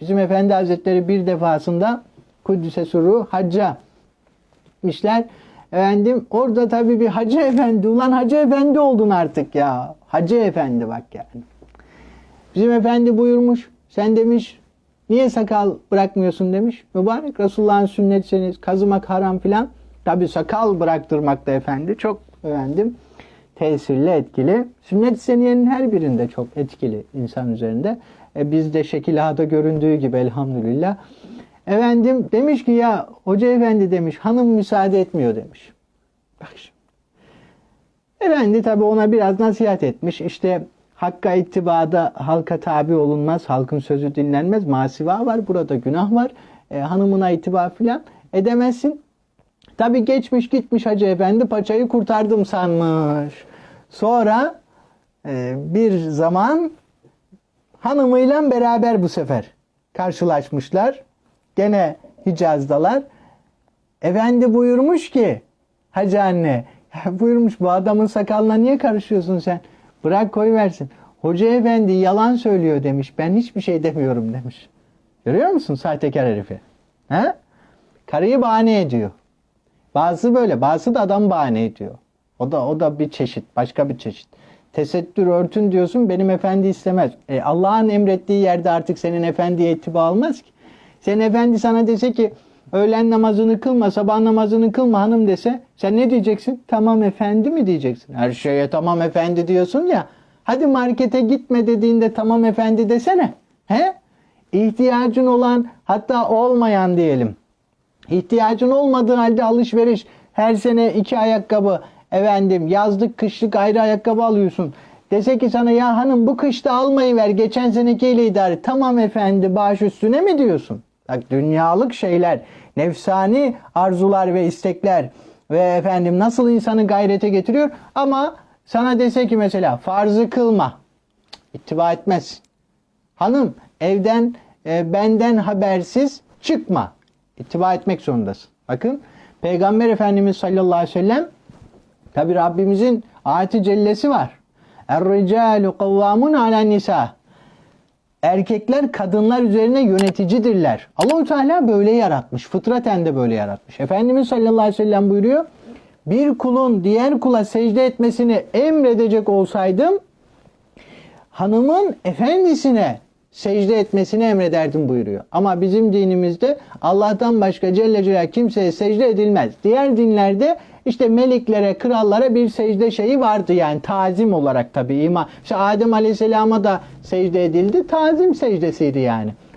Bizim Efendi Hazretleri bir defasında Kuddise Suru hacca gitmişler. Efendim orada tabii bir hacı efendi. Ulan hacı efendi oldun artık ya. Hacı efendi bak yani. Bizim efendi buyurmuş. Sen demiş niye sakal bırakmıyorsun demiş. Mübarek Resulullah'ın sünnetseniz kazımak haram filan. Tabi sakal bıraktırmak da efendi çok efendim tesirli etkili. Sünnet seniyenin her birinde çok etkili insan üzerinde. E, bizde şekilada göründüğü gibi elhamdülillah. Efendim demiş ki ya hoca efendi demiş hanım müsaade etmiyor demiş. Bak şimdi. Efendi tabi ona biraz nasihat etmiş. İşte hakka ittibada halka tabi olunmaz, halkın sözü dinlenmez. Masiva var, burada günah var. E, hanımına itiba filan edemezsin. Tabi geçmiş gitmiş Hacı Efendi paçayı kurtardım sanmış. Sonra e, bir zaman hanımıyla beraber bu sefer karşılaşmışlar. Gene Hicaz'dalar. Efendi buyurmuş ki Hacı anne buyurmuş bu adamın sakalına niye karışıyorsun sen? Bırak koy versin. Hoca efendi yalan söylüyor demiş. Ben hiçbir şey demiyorum demiş. Görüyor musun sahtekar herifi? He? Karıyı bahane ediyor. Bazı böyle, bazı da adam bahane ediyor. O da o da bir çeşit, başka bir çeşit. Tesettür örtün diyorsun, benim efendi istemez. E, Allah'ın emrettiği yerde artık senin efendiye itibar almaz ki. Senin efendi sana dese ki öğlen namazını kılma, sabah namazını kılma hanım dese sen ne diyeceksin? Tamam efendi mi diyeceksin? Her şeye tamam efendi diyorsun ya. Hadi markete gitme dediğinde tamam efendi desene. He? İhtiyacın olan hatta olmayan diyelim. İhtiyacın olmadığı halde alışveriş her sene iki ayakkabı efendim yazlık kışlık ayrı ayakkabı alıyorsun. Dese ki sana ya hanım bu kışta almayı ver geçen senekiyle idare. Tamam efendi baş üstüne mi diyorsun? Bak dünyalık şeyler, nefsani arzular ve istekler ve efendim nasıl insanı gayrete getiriyor ama sana dese ki mesela farzı kılma. İttiba etmez. Hanım evden e, benden habersiz çıkma. İttiba etmek zorundasın. Bakın Peygamber Efendimiz sallallahu aleyhi ve sellem tabi Rabbimizin ayeti cellesi var. Er-ricalu kavvamun ala nisa. Erkekler kadınlar üzerine yöneticidirler. Allahu Teala böyle yaratmış. Fıtraten de böyle yaratmış. Efendimiz sallallahu aleyhi ve sellem buyuruyor. Bir kulun diğer kula secde etmesini emredecek olsaydım hanımın efendisine secde etmesini emrederdim buyuruyor. Ama bizim dinimizde Allah'tan başka Celle Celaluhu kimseye secde edilmez. Diğer dinlerde işte meliklere, krallara bir secde şeyi vardı yani tazim olarak tabi iman. İşte Adem Aleyhisselam'a da secde edildi. Tazim secdesiydi yani.